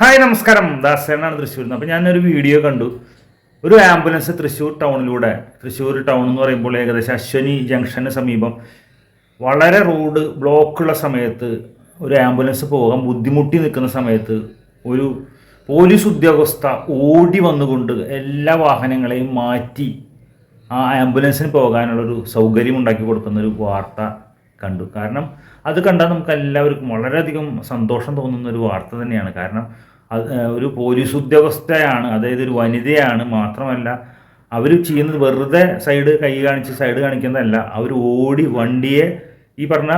Hi നമസ്കാരം. ദാസേനാണ് തൃശ്ശൂരിൽ നിന്ന് അപ്പോൾ ഞാനൊരു വീഡിയോ കണ്ടു. ഒരു ആംബുലൻസ് തൃശ്ശൂർ ടൗണിലൂടെ. തൃശ്ശൂർ ടൗൺ എന്ന് പറയുമ്പോൾ ഏകദേശം അശ്വനി ജംഗ്ഷന് സമീപം വളരെ റോഡ് ബ്ലോക്കുള്ള സമയത്ത് ഒരു ആംബുലൻസ് പോകാൻ ബുദ്ധിമുട്ടി നിൽക്കുന്ന സമയത്ത് ഒരു പോലീസ് ഉദ്യോഗസ്ഥ ഓടി വന്നുകൊണ്ട് എല്ലാ വാഹനങ്ങളെയും മാറ്റി ആ ആംബുലൻസിന് പോകാനുള്ളൊരു സൗകര്യം ഉണ്ടാക്കി കൊടുക്കുന്നൊരു വാർത്ത കണ്ടു. കാരണം അത് കണ്ടാൽ നമുക്ക് എല്ലാവർക്കും വളരെയധികം സന്തോഷം തോന്നുന്ന ഒരു വാർത്ത തന്നെയാണ്. കാരണം ഒരു പോലീസ് ഉദ്യോഗസ്ഥയാണ് അതായത് ഒരു വനിതയാണ് മാത്രമല്ല അവർ ചെയ്യുന്നത് വെറുതെ സൈഡ് കൈ കാണിച്ച് സൈഡ് കാണിക്കുന്നതല്ല. അവർ ഓടി വണ്ടിയെ ഈ പറഞ്ഞ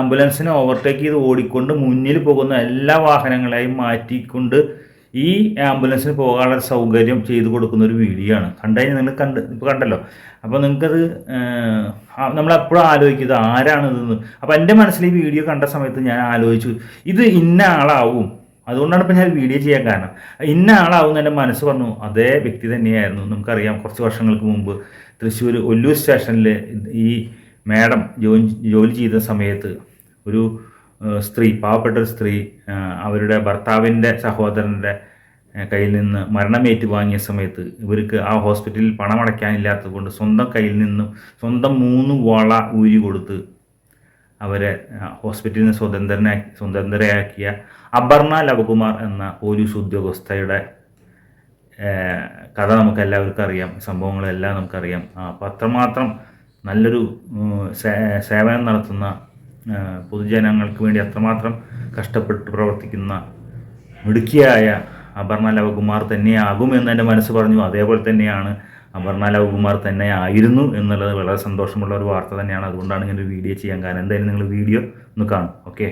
ആംബുലൻസിനെ ഓവർടേക്ക് ചെയ്ത് ഓടിക്കൊണ്ട് മുന്നിൽ പോകുന്ന എല്ലാ വാഹനങ്ങളെയും മാറ്റിക്കൊണ്ട് ഈ ആംബുലൻസിന് പോകാനുള്ള സൗകര്യം ചെയ്തു കൊടുക്കുന്ന ഒരു വീഡിയോ ആണ്. കണ്ടതിന് നിങ്ങൾ കണ്ട് ഇപ്പോൾ കണ്ടല്ലോ. അപ്പോൾ നിങ്ങൾക്കത് നമ്മളെപ്പോഴും ആലോചിക്കുന്നത് ആരാണ് ഇതെന്ന്. അപ്പോൾ എന്റെ മനസ്സിൽ ഈ വീഡിയോ കണ്ട സമയത്ത് ഞാൻ ആലോചിച്ചു ഇത് ഇന്ന ആളാവും. അതുകൊണ്ടാണ് ഇപ്പോൾ ഞാൻ വീഡിയോ ചെയ്യാൻ കാരണം. ഇന്ന ആളാവും എന്റെ മനസ്സ് പറഞ്ഞു അതേ വ്യക്തി തന്നെയായിരുന്നു. നമുക്കറിയാം കുറച്ച് വർഷങ്ങൾക്ക് മുമ്പ് തൃശ്ശൂർ ഒല്ലൂർ സ്റ്റേഷനിൽ ഈ മാഡം ജോലി ജോലി ചെയ്ത സമയത്ത് ഒരു സ്ത്രീ പാവപ്പെട്ട ഒരു സ്ത്രീ അവരുടെ ഭർത്താവിന്റെ സഹോദരന്റെ കയ്യിൽ നിന്ന് മരണമേറ്റ് വാങ്ങിയ സമയത്ത് ഇവർക്ക് ആ ഹോസ്പിറ്റലിൽ പണമടയ്ക്കാനില്ലാത്തത് കൊണ്ട് സ്വന്തം കയ്യിൽ നിന്നും സ്വന്തം മൂന്ന് വള ഊരി കൊടുത്ത് അവരെ ഹോസ്പിറ്റലിൽ നിന്ന് സ്വതന്ത്രനാക്കി സ്വതന്ത്രയാക്കിയ അപർണ ലവകുമാർ എന്ന പോലീസ് ഉദ്യോഗസ്ഥയുടെ കഥ നമുക്കെല്ലാവർക്കും അറിയാം. സംഭവങ്ങളെല്ലാം നമുക്കറിയാം. അപ്പോൾ അത്രമാത്രം നല്ലൊരു സേവനം നടത്തുന്ന പൊതുജനങ്ങൾക്ക് വേണ്ടി അത്രമാത്രം കഷ്ടപ്പെട്ട് പ്രവർത്തിക്കുന്ന മിടുക്കിയായ അപർണ ലവകുമാർ തന്നെയാകുമെന്ന് എന്റെ മനസ്സ് പറഞ്ഞു. അതേപോലെ തന്നെയാണ് അപർണ ലവകുമാർ തന്നെ ആയിരുന്നു എന്നുള്ളത് വളരെ സന്തോഷമുള്ള ഒരു വാർത്ത തന്നെയാണ്. അതുകൊണ്ടാണ് ഒരു വീഡിയോ ചെയ്യാൻ കാരണം. എന്തായാലും നിങ്ങൾ വീഡിയോ ഒന്ന് കാണും. ഓക്കെ